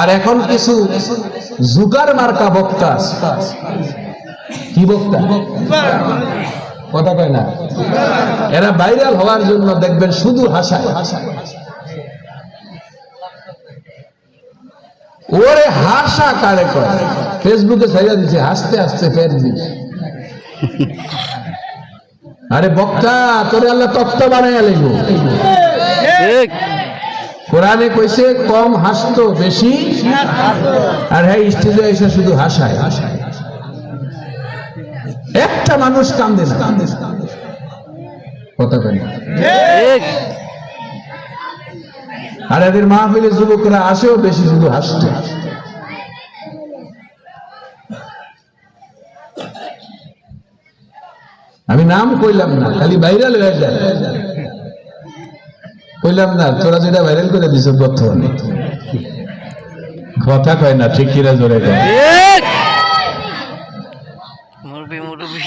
আর এখন কিছু জুগার মার্কা বক্তা কি বক্তা? কথা কয় না? এরা ভাইরাল হওয়ার জন্য দেখবেন শুধু হাসায়। ওরে হাসা কারে কয়? ফেসবুকে ছাইয়া দিছে, হাসতে হাসতে ফের দিস। আরে বক্তা, তোরে আল্লাহ তত্ত্ব বানাইয়া লাগবো ঠিক। কোরআনে কইছে, কম হাসতো বেশি আর হ্যাঁ স্টেজে এসে শুধু হাসায়। একটা মানুষ কান্দে না। কথা কয় না। ঠিক আর এদের মাহফিলে যুবকরা আসেও বেশি শুধু হাসতে। আমি নাম কইলাম না, খালি ভাইরাল হয়ে যায়। কইলাম না তোরা যেটা ভাইরাল করে দিছ বর্তমানে কথা কয় না ঠিক কিনা জোরে কয়। ঠিক মুরবি মুরবি।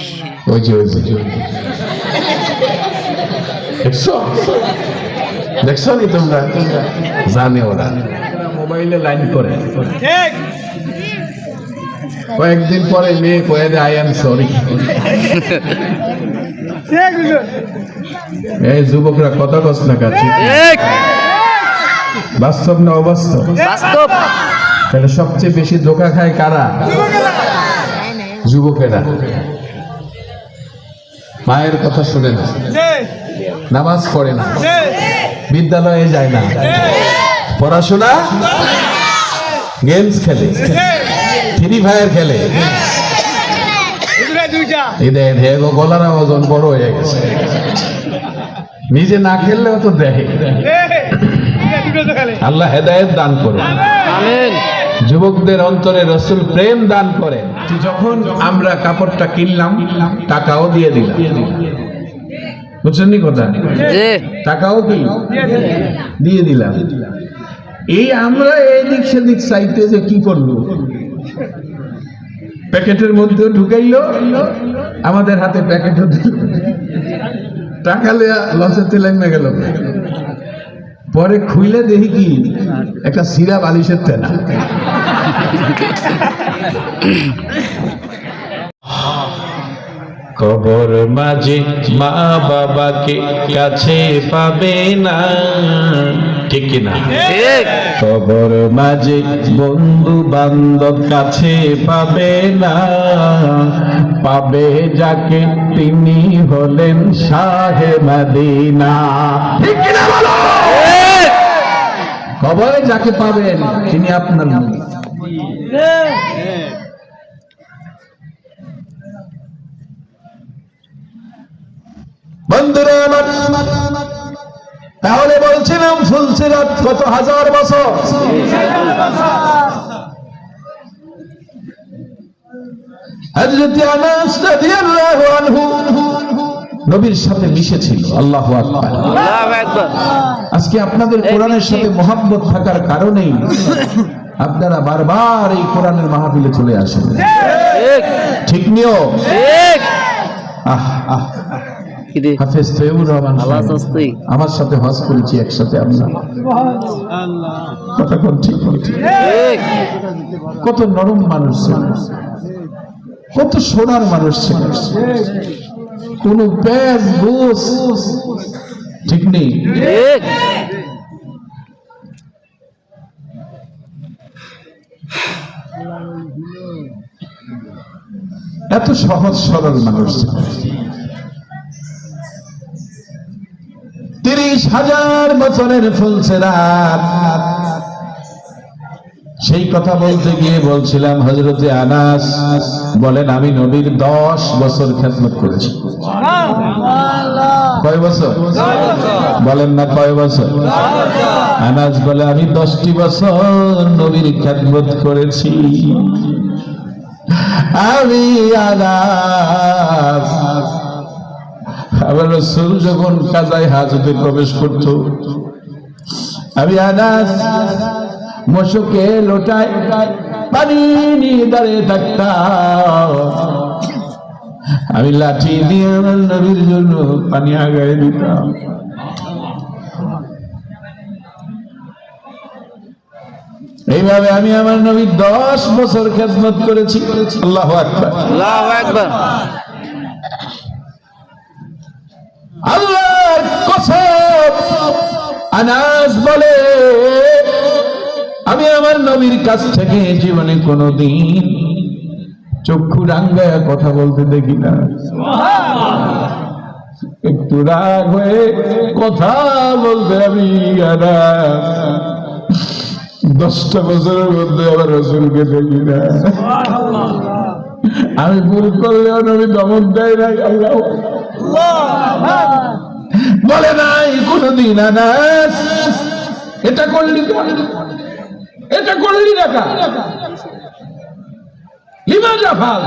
ওই যে ওই যে দেখছ? দেখছ নি তোমরা? জানে ওরা। মোবাইলে লাইন করে। কয়েকদিন পরে মেয়ে কয়ে দেয় আই এম সরি এই যুবকরা কত কষ্ট না কাছে। ঠিক বাস্তব না অবাস্তব? বাস্তব। তাহলে সবচেয়ে বেশি ধোকা খায় কারা? যুবকেরা। মায়ের কথা শুনে না। নামাজ পড়ে না। বিদ্যালয়ে যায় না। পড়াশোনা গেমস খেলে। ফ্রি ফায়ার খেলে। দেখেন গলার ওজন বড় হয়ে গেছে নিজে না খেললেও তো দেখে আল্লাহ হেদায়েত দান করুন যুবকদের অন্তরে রসুল প্রেম দান করেন যখন আমরা কাপড়টা কিনলাম টাকাও দিয়ে দিলাম বুঝছেন নি কথা টাকাও কি দিয়ে দিলাম এই আমরা এদিক সেদিক চাইতে যে কি করল প্যাকেটের মধ্যে ঢুকাইলো, আমাদের হাতে প্যাকেটও টাকা লেয়া লসেতে লেগে গেল। পরে খুইলে দেখি কি, একটা সিরা বালিশের তেনা। কবর মাঝে মা বাবাকে কাছে পাবে না। ঠিক না ঠিক। কবর মাঝে বন্ধু বান্ধব কাছে পাবে না। পাবে যাকে তিনি হলেন শাহে মদিনা। ঠিক কিনা বলো? ঠিক। কবরে যাকে পাবেন তিনি আপনার নবী। বন্ধুরা ফুলসিরাত কত হাজার বছর। হযরত আনাস রাদিয়াল্লাহু আনহু নবীর সাথে মিশেছিল। আল্লাহু আকবার। আল্লাহু আকবার। আজকে আপনাদের কোরআনের সাথে মোহাম্মত থাকার কারণেই আপনারা বারবার এই কোরআনের মাহফিলে চলে আসেন। ঠিক। ঠিক নিও ঠিক। আহ আহ। কি হাফেজ তৈবুর রহমান আল্লাহ সাহেব। আমার সাথে হজ করেছি একসাথে আমরা। কথা কোন ঠিক কত নরম মানুষ ছিল। কত সোনার মানুষ ছিল। কোন ব্যাস বুস ঠিক নেই। এত সহজ সরল মানুষ ছিল। তিরিশ হাজার বছরের ফুলছে রাত সেই কথা বলতে গিয়ে বলছিলাম হজরতে আনাস বলেন আমি নবীর দশ বছর খেদমত করেছি। কয় বছর? বলেন না কয় বছর? আনাস বলে আমি দশটি বছর নবীর খেদমত করেছি। আমি আনাস আবার রসুল যখন কাজায় হাজতে প্রবেশ করত, আমি আনাস মশকে লোটায় পানি নিয়ে দাঁড়িয়ে থাকতাম। আমি লাঠি দিয়ে আমার নবীর জন্য পানি আগায় দিতাম। এইভাবে আমি আমার নবী দশ বছর খেদমত করেছি। আল্লাহ আল্লাহু আল্লাহর কসম। আনাস বলে আমি আমার নবীর কাছ থেকে জীবনে কোনোদিন চক্ষু রাঙ্গায় কথা বলতে দেখি না। একটু রাগ হয়ে কথা বলতে আমি দশটা বছরের মধ্যে আবার রসুলকে দেখি না। আমি ভুল করলেও নবী দমন দেয় নাই আল্লাহ। বলে নাই, কোনদিন আনাস। এটা করলি? এটা করলি জাফাল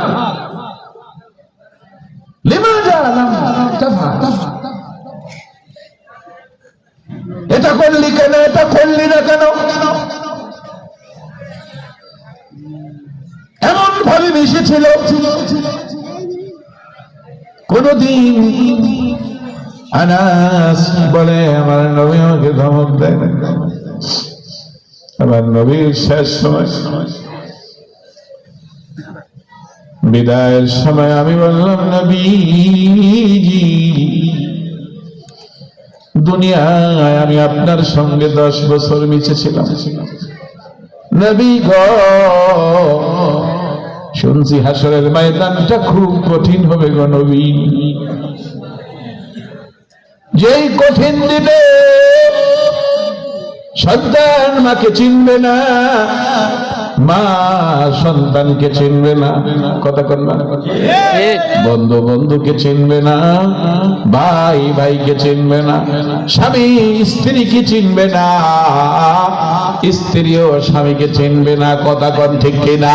এটা করলি কেন? এটা করলি না কেন? এমন ভাবে মিশেছিল। কোনদিন আনাস বলে, আমার নবী আমাকে ধমক দেয় আমার নবীর শেষ সময়। বিদায়ের সময় আমি বললাম, নবীজি, দুনিয়ায় আমি আপনার সঙ্গে দশ বছর মিশেছিলাম নবী গ শুনছি হাসরের ময়দানটা খুব কঠিন হবে গো নবী। যেই কঠিন দিনে সন্তান মাকে চিনবে না, মা সন্তানকে চিনবে না। কথা না। বন্ধু বন্ধুকে চিনবে না, ভাই ভাইকে চিনবে না, স্বামী স্ত্রীকে চিনবে না স্ত্রীও স্বামীকে চিনবে না। কথা কন ঠিক কিনা?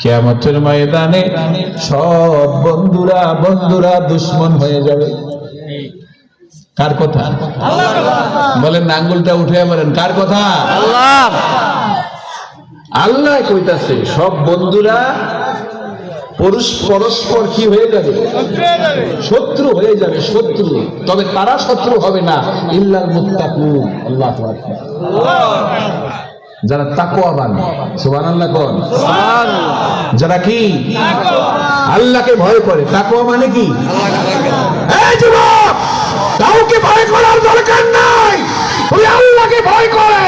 কেয়ামতের ময়দানে সব বন্ধুরা বন্ধুরা দুশ্মন হয়ে যাবে। কার কথা? বলেন না, আঙ্গুলটা উঠে বলেন কার কথা? আল্লাহ আল্লাহ কইতাছে সব বন্ধুরা পরস পরস্পর কি হয়ে যাবে? শত্রু হয়ে যাবে শত্রু। তবে তারা শত্রু হবে না ইল্লাল মুত্তাকুন। আল্লাহু আকবার। যারা তাকওয়াবান সুবহানাল্লাহ কোন? যারা কি? আল্লাহকে ভয় করে। তাকওয়া মানে কি? এই যুবক কাউকে ভয় করার দরকার নাই। তুমি আল্লাহকে ভয় করে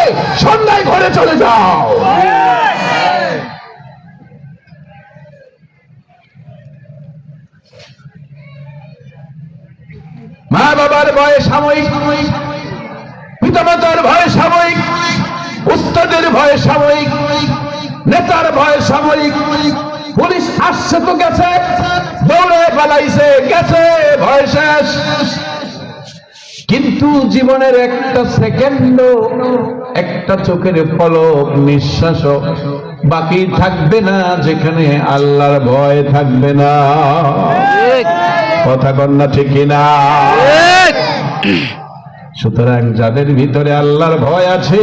সন্ধ্যায় ঘরে চলে যাও। মা বাবার ভয়ে সাময়িক। পিতামাতার ভয়ে উস্তাদের ভয়ে সাময়িক, নেতার ভয়ে সাময়িক, পুলিশ আসছে তো গেছে, দৌড়ে পালাইছে, গেছে, ভয় শেষ। কিন্তু জীবনের একটা সেকেন্ড একটা চোখের পলক নিঃশ্বাস বাকি থাকবে না, যেখানে আল্লাহর ভয় থাকবে না। কথা কন্যা ঠিক না সুতরাং যাদের ভিতরে আল্লাহর ভয় আছে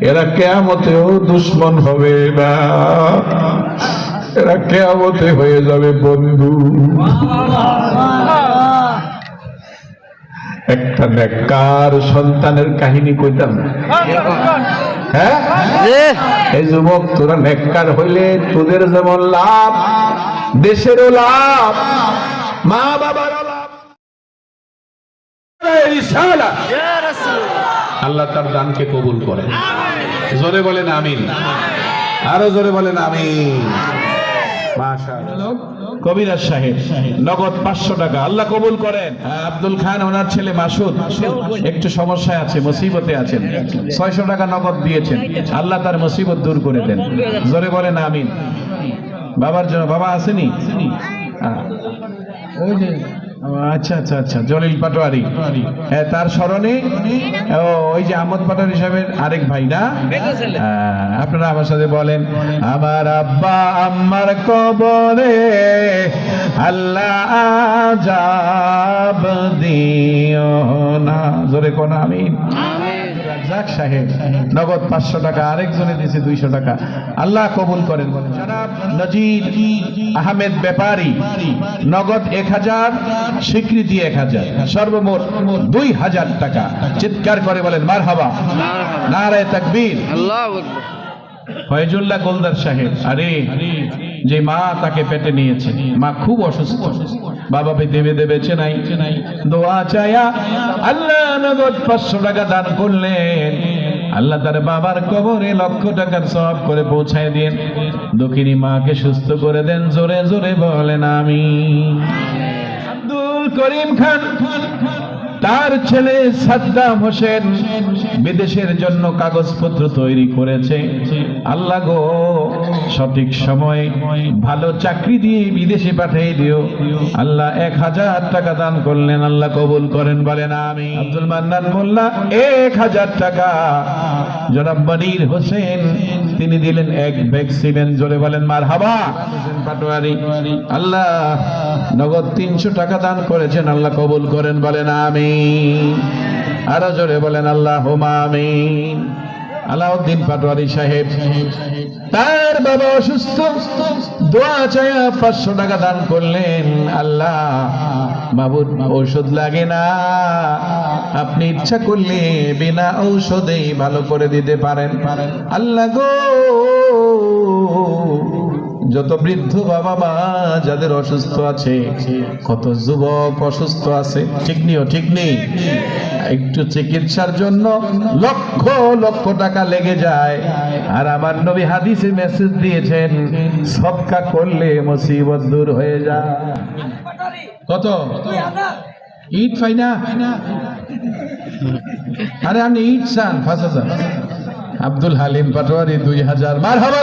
এরা কেয়ামতেও দুশ্মন হবে না। এরা কেয়ামতে হয়ে যাবে বন্ধু। একটা নেককার সন্তানের কাহিনী কইতাম। হ্যাঁ? এই যুবক তোরা নেককার হইলে তোদের যেমন লাভ দেশেরও লাভ মা বাবারও আল্লাহ তার দানকে কবুল করেন। জোরে বলেন আমিন। আরও জোরে বলেন আমিন। মাশাআল্লাহ। কবিরাজ সাহেব নগদ পাঁচশো টাকা। আল্লাহ কবুল করেন। আব্দুল খান ওনার ছেলে মাসুদ একটু সমস্যায় আছে মুসিবতে আছেন। ছয়শো টাকা নগদ দিয়েছেন। আল্লাহ তার মুসিবত দূর করে দেন। জোরে বলেন আমিন। বাবার জন্য বাবা আসেনি? হ্যাঁ। ওই যে আচ্ছা আচ্ছা আচ্ছা জলিল পাটোয়ারি। হ্যাঁ তার স্মরণে? ও, ওই যে আহমদ পাটোয়ারি সাহেবের আরেক ভাই না? হ্যাঁ, আপনারা আমার সাথে বলেন আমার আব্বা আম্মার কবরে আল্লাহ আজাব দিও না। জোরে কোন আমিন। রাজ্জাক সাহেব নগদ পাঁচশো টাকা আরেকজনে দিয়েছে দুইশো টাকা। আল্লাহ কবুল করেন। নজির আহমেদ ব্যাপারী নগদ এক হাজার স্বীকৃতি এক হাজার সর্বমোট দুই হাজার টাকা। চিৎকার করে বলেন মার হাবা নারায় তাকবীর। আল্লাহ ফয়জুল্লাহ গোলদার সাহেব আরে। যে মা তাকে পেটে নিয়েছে। মা খুব অসুস্থ। বাবা দেবে দেবে চেনাই চেনাই দোয়া চায়া আল্লাহ নগদ পাঁচশো টাকা দান করলেন। আল্লাহ তার বাবার কবরে লক্ষ টাকার সব করে পৌঁছায় দিন দক্ষিণী মাকে সুস্থ করে দেন, জোরে জোরে বলেন আমি আব্দুল করিম খান তার ছেলে সাদ্দাম হোসেন বিদেশের জন্য কাগজপত্র তৈরি করেছে। আল্লাহ গো, সঠিক সময় ভালো চাকরি দিয়ে বিদেশে পাঠিয়ে দিও। আল্লাহ এক হাজার টাকা দান করলেন, আল্লাহ কবুল করেন, বলেন আমি আব্দুল মান্নান মোল্লা, এক হাজার টাকা। জনাব মনির হোসেন তিনি দিলেন এক ব্যাগ সিমেন্ট, জোরে বলেন মার হাবা পাটোয়ারি। আল্লাহ নগদ তিনশো টাকা দান করেছেন, আল্লাহ কবুল করেন, বলেন আমি আরও জোরে বলেন আল্লাহ হোমা আমি আলাউদ্দিন পাটোয়ারি সাহেব, তার বাবা অসুস্থ, দোয়া চায়া পাঁচশো টাকা দান করলেন, আল্লাহ বাবুর ঔষধ লাগে না। আপনি ইচ্ছা করলে বিনা ঔষধেই ভালো করে দিতে পারেন। আল্লাহ গো যত বৃদ্ধ বাবা মা যাদের অসুস্থ আছে, কত যুবক অসুস্থ আছে, ঠিক নিও ঠিক নেই। একটু চিকিৎসার জন্য লক্ষ লক্ষ টাকা লেগে যায়। আর আমার নবী হাদিসে মেসেজ দিয়েছেন সবকা করলে মুসিবত দূর হয়ে যায়। কত? ইট ফাইনা আরে আপনি ইট চান হাজার। আব্দুল হালিম পাটোয়ারি, দুই হাজার। মার হাবা